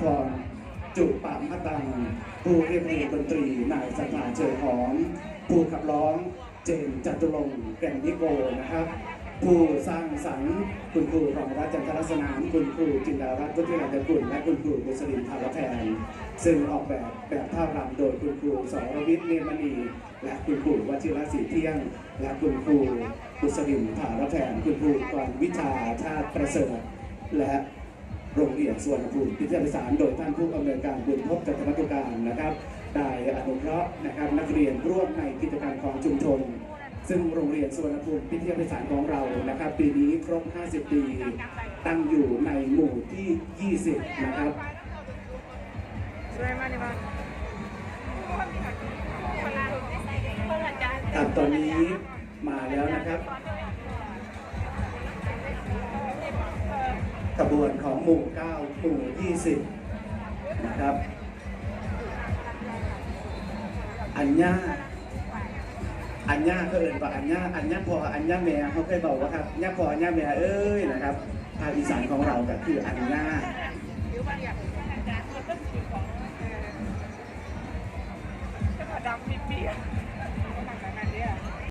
พรจุปามมตัง ผู้เรียบเรียงดนตรีนายสถาเจรหอม ผู้ขับร้องเจนจัตุรงค์แก่นนิโกนะครับ ผู้สร้างสรรค์คุณครูรองรัตน์จันทรสนาม คุณครูจินดารัตน์วุฒิรัตน์กุลและคุณครูบุษรินทารแพนซึ่งออกแบบแบบท่ารำโดยคุณครูสรวิทย์เนมณี และคุณครูวชิรศรีเที่ยง และคุณครูบุษรินทารแพนคุณครูกรวิชาชาติประเสริฐและ โรงเรียนสวนภูมิพิทยาศาสตร์โดยท่านผู้อำนวยการบุญพบจันทมัตุการนะครับได้อนุเคราะห์นะครับนักเรียนร่วมในกิจกรรมของชุมชน ซึ่งโรงเรียนสวนภูมิพิทยาศาสตร์ของเรานะครับ ปีนี้ครบ 50 ปี ตั้งอยู่ในหมู่ที่ 20 นะครับครับตอนนี้มาแล้วนะครับ ขบวนของหมู่ 9 หมู่ 20 นะครับ อัญญาอัญญาเขาเอ่นว่าอัญญาอัญญาพออัญญาแม่เขาเคยบอกว่าครับอัญญาพออัญญาแม่เอ้ยนะครับภาคอีสานของเราก็คืออัญญาดำปีเปีย